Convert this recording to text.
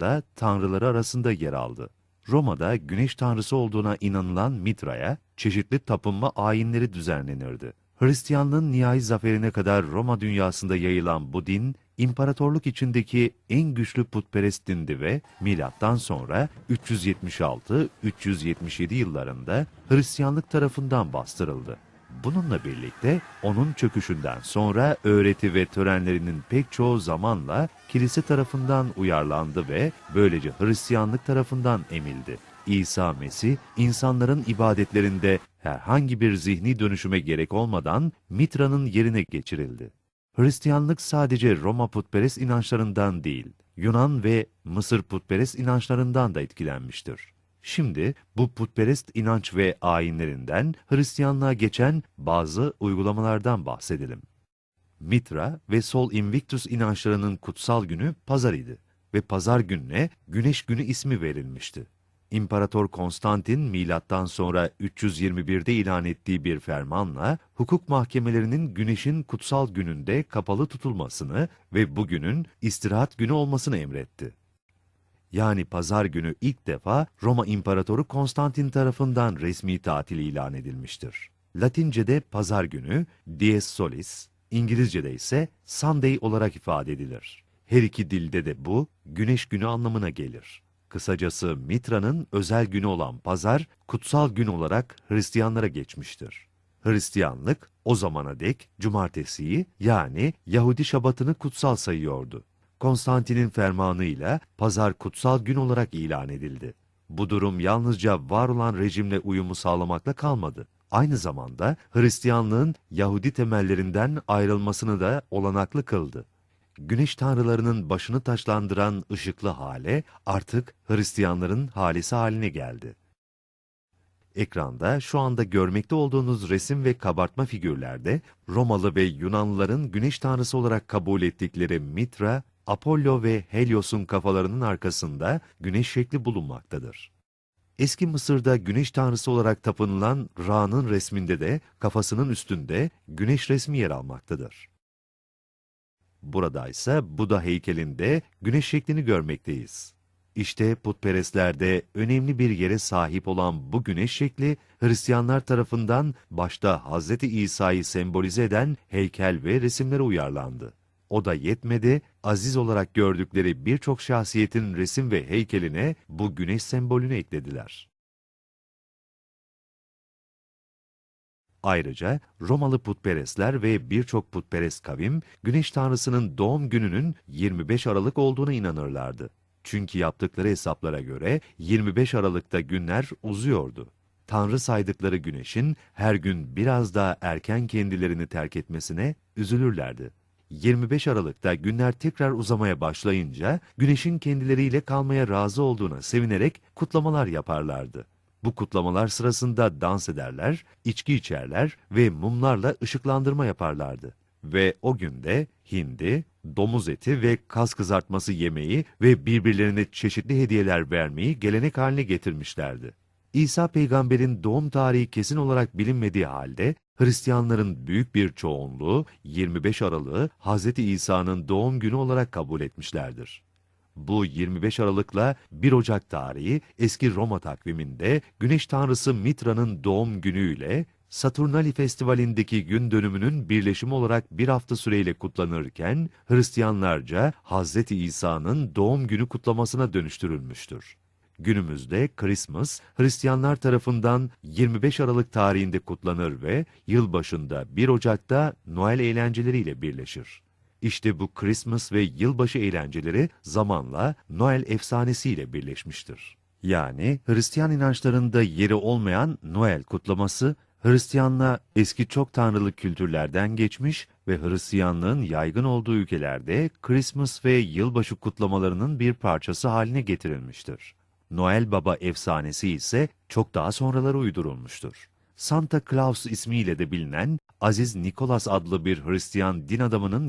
da tanrıları arasında yer aldı. Roma'da güneş tanrısı olduğuna inanılan Mitra'ya çeşitli tapınma ayinleri düzenlenirdi. Hristiyanlığın nihai zaferine kadar Roma dünyasında yayılan bu din, imparatorluk içindeki en güçlü putperest dindi ve milattan sonra 376-377 yıllarında Hristiyanlık tarafından bastırıldı. Bununla birlikte onun çöküşünden sonra öğreti ve törenlerinin pek çoğu zamanla kilise tarafından uyarlandı ve böylece Hristiyanlık tarafından emildi. İsa Mesih, insanların ibadetlerinde herhangi bir zihni dönüşüme gerek olmadan Mitra'nın yerine geçirildi. Hristiyanlık sadece Roma putperest inançlarından değil, Yunan ve Mısır putperest inançlarından da etkilenmiştir. Şimdi bu putperest inanç ve ayinlerinden Hristiyanlığa geçen bazı uygulamalardan bahsedelim. Mitra ve Sol Invictus inançlarının kutsal günü pazar ve pazar gününe Güneş Günü ismi verilmişti. İmparator Konstantin milattan sonra 321'de ilan ettiği bir fermanla hukuk mahkemelerinin güneşin kutsal gününde kapalı tutulmasını ve bugünün istirahat günü olmasını emretti. Yani pazar günü ilk defa Roma İmparatoru Konstantin tarafından resmi tatil ilan edilmiştir. Latince'de pazar günü Dies Solis, İngilizce'de ise Sunday olarak ifade edilir. Her iki dilde de bu güneş günü anlamına gelir. Kısacası Mitra'nın özel günü olan pazar, kutsal gün olarak Hristiyanlara geçmiştir. Hristiyanlık o zamana dek cumartesiyi yani Yahudi şabatını kutsal sayıyordu. Konstantin'in fermanıyla pazar kutsal gün olarak ilan edildi. Bu durum yalnızca var olan rejimle uyumu sağlamakla kalmadı. Aynı zamanda Hristiyanlığın Yahudi temellerinden ayrılmasını da olanaklı kıldı güneş tanrılarının başını taşlandıran ışıklı hale artık Hristiyanların halisi haline geldi. Ekranda şu anda görmekte olduğunuz resim ve kabartma figürlerde Romalı ve Yunanlıların güneş tanrısı olarak kabul ettikleri Mitra, Apollo ve Helios'un kafalarının arkasında güneş şekli bulunmaktadır. Eski Mısır'da güneş tanrısı olarak tapınılan Ra'nın resminde de kafasının üstünde güneş resmi yer almaktadır. Burada ise Buda heykelinde güneş şeklini görmekteyiz. İşte putperestlerde önemli bir yere sahip olan bu güneş şekli, Hristiyanlar tarafından başta Hz. İsa'yı sembolize eden heykel ve resimlere uyarlandı. O da yetmedi, aziz olarak gördükleri birçok şahsiyetin resim ve heykeline bu güneş sembolünü eklediler. Ayrıca Romalı putperestler ve birçok putperest kavim, güneş tanrısının doğum gününün 25 Aralık olduğuna inanırlardı. Çünkü yaptıkları hesaplara göre 25 Aralık'ta günler uzuyordu. Tanrı saydıkları güneşin her gün biraz daha erken kendilerini terk etmesine üzülürlerdi. 25 Aralık'ta günler tekrar uzamaya başlayınca güneşin kendileriyle kalmaya razı olduğuna sevinerek kutlamalar yaparlardı. Bu kutlamalar sırasında dans ederler, içki içerler ve mumlarla ışıklandırma yaparlardı. Ve o günde hindi, domuz eti ve kas kızartması yemeği ve birbirlerine çeşitli hediyeler vermeyi gelenek haline getirmişlerdi. İsa peygamberin doğum tarihi kesin olarak bilinmediği halde Hristiyanların büyük bir çoğunluğu 25 Aralık'ı Hz. İsa'nın doğum günü olarak kabul etmişlerdir. Bu 25 Aralık'la 1 Ocak tarihi eski Roma takviminde Güneş Tanrısı Mitra'nın doğum günüyle Saturnali Festivali'ndeki gün dönümünün birleşimi olarak bir hafta süreyle kutlanırken Hristiyanlarca Hz. İsa'nın doğum günü kutlamasına dönüştürülmüştür. Günümüzde Christmas, Hristiyanlar tarafından 25 Aralık tarihinde kutlanır ve yılbaşında 1 Ocak'ta Noel eğlenceleriyle birleşir. İşte bu Christmas ve yılbaşı eğlenceleri zamanla Noel efsanesiyle birleşmiştir. Yani Hristiyan inançlarında yeri olmayan Noel kutlaması, Hristiyanlığa eski çok tanrılı kültürlerden geçmiş ve Hristiyanlığın yaygın olduğu ülkelerde Christmas ve yılbaşı kutlamalarının bir parçası haline getirilmiştir. Noel Baba efsanesi ise çok daha sonraları uydurulmuştur. Santa Claus ismiyle de bilinen Aziz Nikolas adlı bir Hristiyan din adamının